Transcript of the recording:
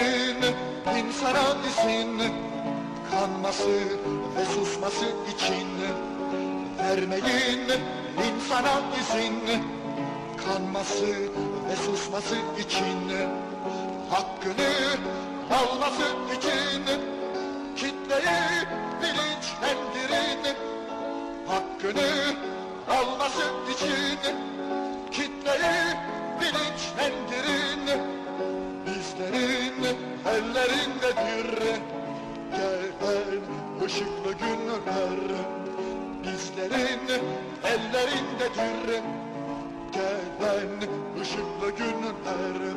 Vermeyin insana izin Kanması ve susması için. Vermeyin insana izin Kanması ve susması için. Hakkını alması için Kitleyi bilinçlendirin. Hakkını alması için Ellerindedir Gelen ışıklı günler Bizlerin ellerindedir Gelen ışıklı günler